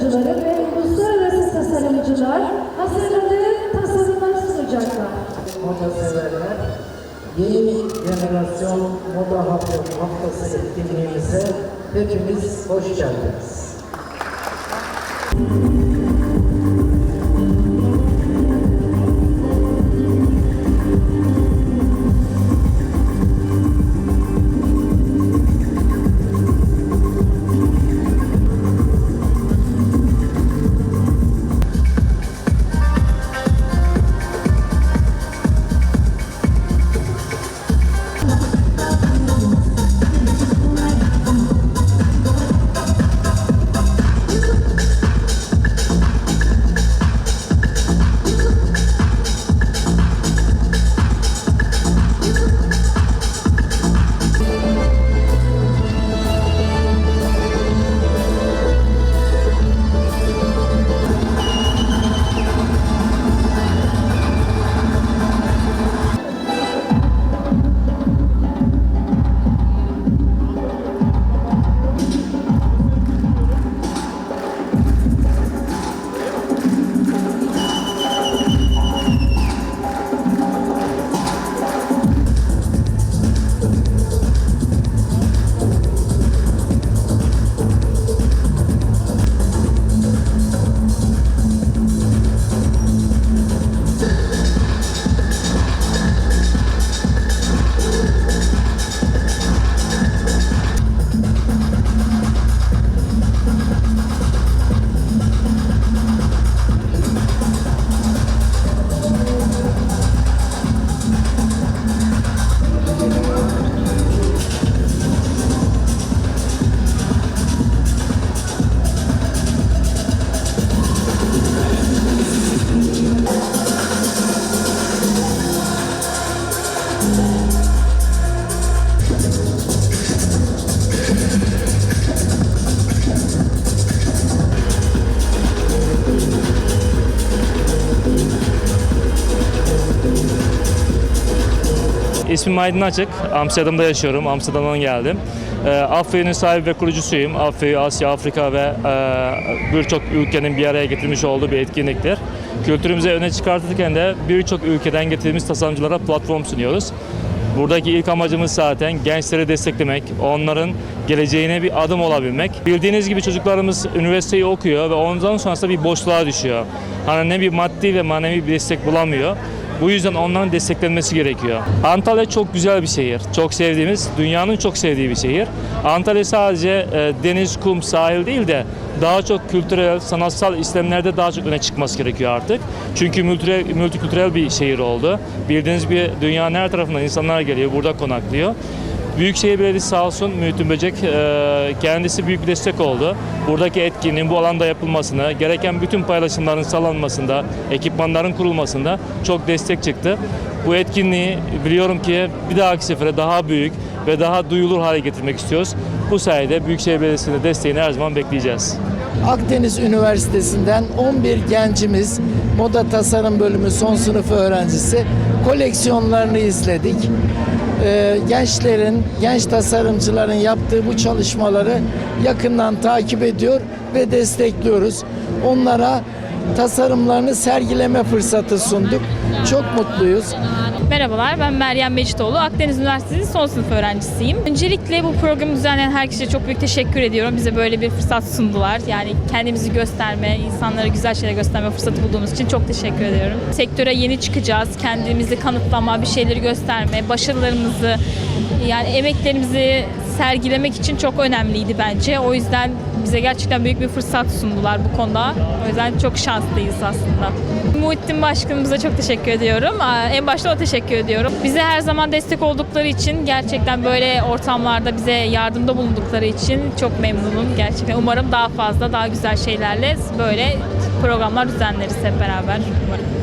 tasarımcıları ve uluslararası tasarımcılar hazırladığı tasarımlar sunacaklar. Moda severler, yeni jenerasyon moda haftası etkinliğimize hepimiz hoş geldiniz. İsmim Aydın Açık. Amsterdam'da yaşıyorum. Amsterdam'dan geldim. E, Afya'nın sahibi ve kurucusuyum. Afya'yı Asya, Afrika ve e, birçok ülkenin bir araya getirmiş olduğu bir etkinliktir. Kültürümüzü öne çıkartırken de birçok ülkeden getirdiğimiz tasarımcılara platform sunuyoruz. Buradaki ilk amacımız zaten gençleri desteklemek, onların geleceğine bir adım olabilmek. Bildiğiniz gibi çocuklarımız üniversiteyi okuyor ve ondan sonrasında bir boşluğa düşüyor. Hani ne bir maddi ve manevi bir destek bulamıyor. Bu yüzden onların desteklenmesi gerekiyor. Antalya çok güzel bir şehir. Çok sevdiğimiz, dünyanın çok sevdiği bir şehir. Antalya sadece e, deniz, kum, sahil değil de daha çok kültürel, sanatsal işlemlerde daha çok öne çıkması gerekiyor artık. Çünkü multi, multikültürel bir şehir oldu. Bildiğiniz gibi dünyanın her tarafından insanlar geliyor, burada konaklıyor. Büyükşehir Belediyesi sağ olsun Mühittin Böcek e, kendisi büyük bir destek oldu. Buradaki etkinliğin bu alanda yapılmasını, gereken bütün paylaşımların sağlanmasında, ekipmanların kurulmasında çok destek çıktı. Bu etkinliği biliyorum ki bir dahaki sefere daha büyük ve daha duyulur hale getirmek istiyoruz. Bu sayede Büyükşehir Belediyesi'nin desteğini her zaman bekleyeceğiz. Akdeniz Üniversitesi'nden 11 gencimiz moda tasarım bölümü son sınıf öğrencisi koleksiyonlarını izledik. Ee, gençlerin, genç tasarımcıların yaptığı bu çalışmaları yakından takip ediyor ve destekliyoruz. Onlara tasarımlarını sergileme fırsatı sunduk. Çok mutluyuz. Merhabalar, ben Meryem Mecitoğlu. Akdeniz Üniversitesi son sınıf öğrencisiyim. Öncelikle bu programı düzenleyen herkese çok büyük teşekkür ediyorum. Bize böyle bir fırsat sundular. Yani kendimizi gösterme, insanlara güzel şeyler gösterme fırsatı bulduğumuz için çok teşekkür ediyorum. Sektöre yeni çıkacağız. Kendimizi kanıtlama, bir şeyleri gösterme, başarılarımızı, yani emeklerimizi sergilemek için çok önemliydi bence. O yüzden bize gerçekten büyük bir fırsat sundular bu konuda. O yüzden çok şanslıyız aslında. Muhittin Başkanımıza çok teşekkür ediyorum. En başta o teşekkür ediyorum. Bize her zaman destek oldukları için gerçekten böyle ortamlarda bize yardımda bulundukları için çok memnunum. Gerçekten umarım daha fazla, daha güzel şeylerle böyle programlar düzenleriz hep beraber. Umarım.